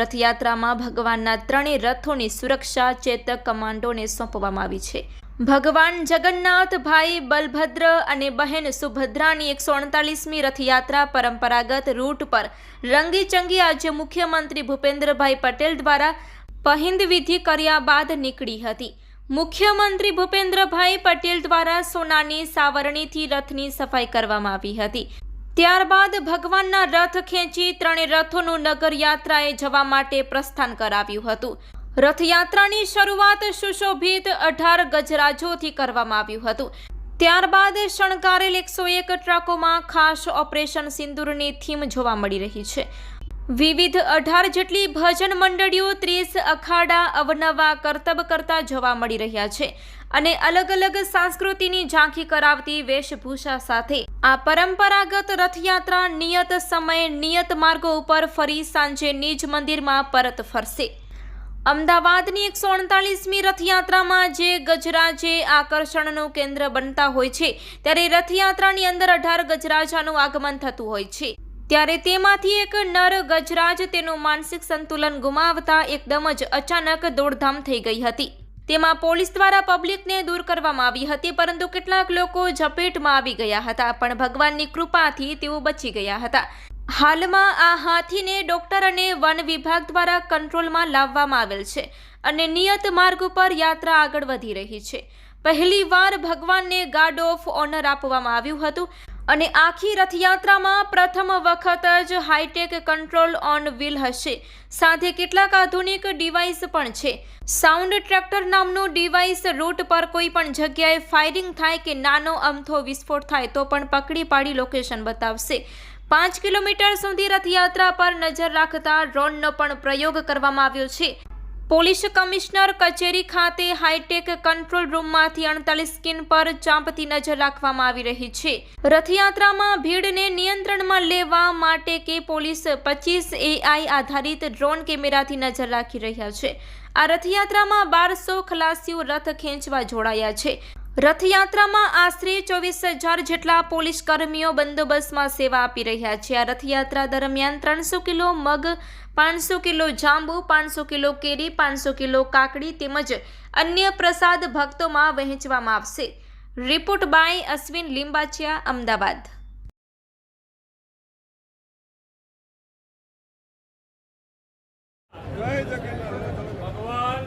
રથયાત્રામાં ભગવાનના ત્રણેય રથોની સુરક્ષા, ચેતક કમાન્ડોને સોંપવામાં આવી છે. ભગવાન જગન્નાથ ભાઈ બલભદ્ર અને બહેન સુભદ્રાની એકસો અડતાલીસમી રથયાત્રા પરંપરાગત રૂટ પર રંગીચંગી આજે મુખ્યમંત્રી ભૂપેન્દ્રભાઈ પટેલ દ્વારા પહિંદ વિધિ કર્યા બાદ નીકળી હતી. મુખ્યમંત્રી ભૂપેન્દ્રભાઈ પટેલ દ્વારા સોનાની સાવરણીથી રથની સફાઈ કરવામાં આવી હતી. ત્યારબાદ ભગવાનના રથ ખેંચી ત્રણે રથોનું નગર યાત્રાએ જવા માટે પ્રસ્થાન કરાવ્યું હતું. રથયાત્રાની શરૂઆત સુશોભિત અઢાર ગજરાજોથી કરવામાં આવ્યું હતું. ત્યારબાદ શણગારેલ એકસો એક ટ્રકોમાં ખાસ ઓપરેશન સિંદૂરની થીમ જોવા મળી રહી છે. વિવિધ અઢાર જેટલી ભજન મંડળીઓ ત્રીસ અખાડા અવનવા કરતબ કરતા જોવા મળી રહ્યા છે અને અલગ અલગ સંસ્કૃતિની ઝાંખી કરાવતી વેશભૂષા સાથે આ પરંપરાગત રથયાત્રા નિયત સમયે નિયત માર્ગો ઉપર ફરી સાંજે નિજ મંદિરમાં પરત ફરશે. અમદાવાદની એકસો અડતાલીસમી રથયાત્રામાં જે ગજરાજે આકર્ષણનું કેન્દ્ર બનતા હોય છે, ત્યારે રથયાત્રાની અંદર અઢાર ગજરાજાનું આગમન થતું હોય છે. ત્યારે તેમાંથી એક નર ગજરાજ તેનું માનસિક સંતુલન ગુમાવતા એકદમ જ અચાનક દોડધામ થઈ ગઈ હતી. તેમાં પોલીસ દ્વારા પબ્લિકને દૂર કરવામાં આવી હતી, પરંતુ કેટલાક લોકો ઝપેટમાં આવી ગયા હતા, પણ ભગવાનની કૃપાથી તેઓ બચી ગયા હતા. હાલમાં આ હાથીને ડોક્ટર અને વન વિભાગ દ્વારા કંટ્રોલમાં લાવવામાં આવેલ છે અને નિયત માર્ગ ઉપર યાત્રા આગળ વધી રહી છે. પહેલી વાર ભગવાનને ગાર્ડ ઓફ ઓનર આપવામાં આવ્યું હતું. અને આખી રથયાત્રામાં પ્રથમ વખત જ હાઈટેક કંટ્રોલ ઓન વ્હીલ હશે. સાથે કેટલાક આધુનિક ડિવાઇસ પણ છે. સાઉન્ડ ટ્રેક્ટર નામનું ડિવાઇસ રૂટ પર કોઈ પણ જગ્યાએ ફાયરિંગ થાય કે નાનો અમથો વિસ્ફોટ થાય તો પણ પકડી પાડી લોકેશન બતાવશે. પાંચ કિલોમીટર સુધી રથયાત્રા પર નજર રાખતા ડ્રોનનો પણ પ્રયોગ કરવામાં આવ્યો છે. પોલીસ કમિશનર કચેરી ખાતે હાઈટેક કંટ્રોલ રૂમમાંથી અડતાલીસ સ્કીન પર ચાંપતી નજર રાખવામાં આવી રહી છે. રથયાત્રામાં ભીડને નિયંત્રણમાં લેવા માટે કે પોલીસ પચીસ એઆઈ આધારિત ડ્રોન કેમેરાથી નજર રાખી રહ્યા છે. આ રથયાત્રામાં બારસો ખલાસીઓ રથ ખેંચવા જોડાયા છે. રથયાત્રામાં આશરે ચોવીસ હજાર જેટલા પોલીસ કર્મીઓ બંદોબસ્તમાં સેવા આપી રહ્યા છે. આ રથયાત્રા દરમિયાન ત્રણસો કિલો મગ, પાંચસો કિલો જાંબુ, પાંચસો કિલો કેરી, પાંચસો કિલો કાકડી તેમજ અન્ય પ્રસાદ ભક્તોમાં વહેંચવામાં આવશે. Report by Ashwin Limbachiya, Ahmedabad. ભગવાન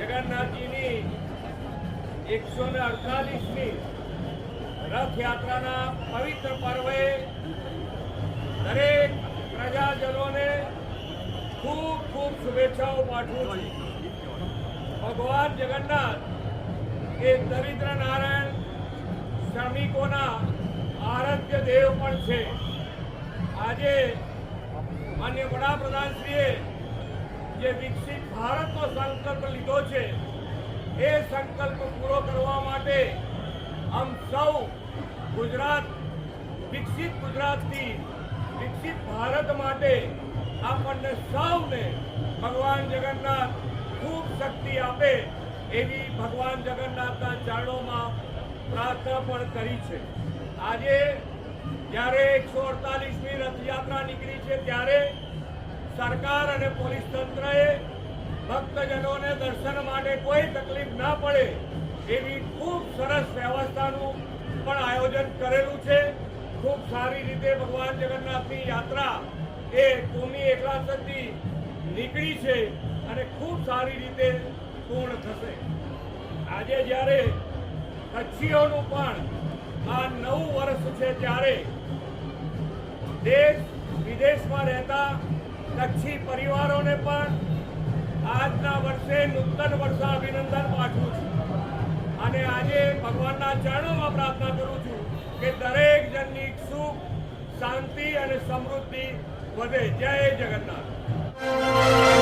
જગન્નાથજીની એકસો ને અડતાલીસમી રથયાત્રાના પવિત્ર પર્વે દરેક પ્રજાજનોને ખૂબ ખૂબ શુભેચ્છાઓ પાઠવું છું. ભગવાન જગન્નાથ એ દરિદ્ર નારાયણ શ્રમિકોના આરાધ્ય દેવ પણ છે. આજે માન્ય વડાપ્રધાનશ્રીએ જે વિકસિત ભારતનો સંકલ્પ લીધો છે એ સંકલ્પ પૂરો કરવા માટે આમ સૌ ગુજરાત, વિકસિત ગુજરાતથી, વિકસિત ભારત માટે આપણને સૌને ભગવાન જગન્નાથ ખૂબ શક્તિ આપે એવી ભગવાન જગન્નાથના ચરણોમાં પ્રાર્થના પણ કરી છે. આજે જ્યારે એકસો અડતાલીસમી રથયાત્રા નીકળી છે, ત્યારે સરકાર અને પોલીસ તંત્રએ ભક્તજનોને દર્શન માટે કોઈ તકલીફ ના પડે એવી ખૂબ સરસ વ્યવસ્થાનું પણ આયોજન કરેલું છે. ખૂબ સારી રીતે ભગવાન જગન્નાથની યાત્રા એ કોમી એકલાસથી નીકળી છે અને ખૂબ સારી રીતે પૂર્ણ થશે. આજે જ્યારે કચ્છીઓનું પણ આ નવું વર્ષ છે ત્યારે દેશ વિદેશમાં રહેતા કચ્છી પરિવારોને પણ આજના વર્ષે નૂતન વર્ષ અભિનંદન પાઠવું છું. અને આજે ભગવાનના ચરણોમાં પ્રાર્થના કરું છું કે દરેક જણની સુખ, શાંતિ અને સમૃદ્ધિ વધે. જય જગન્નાથ.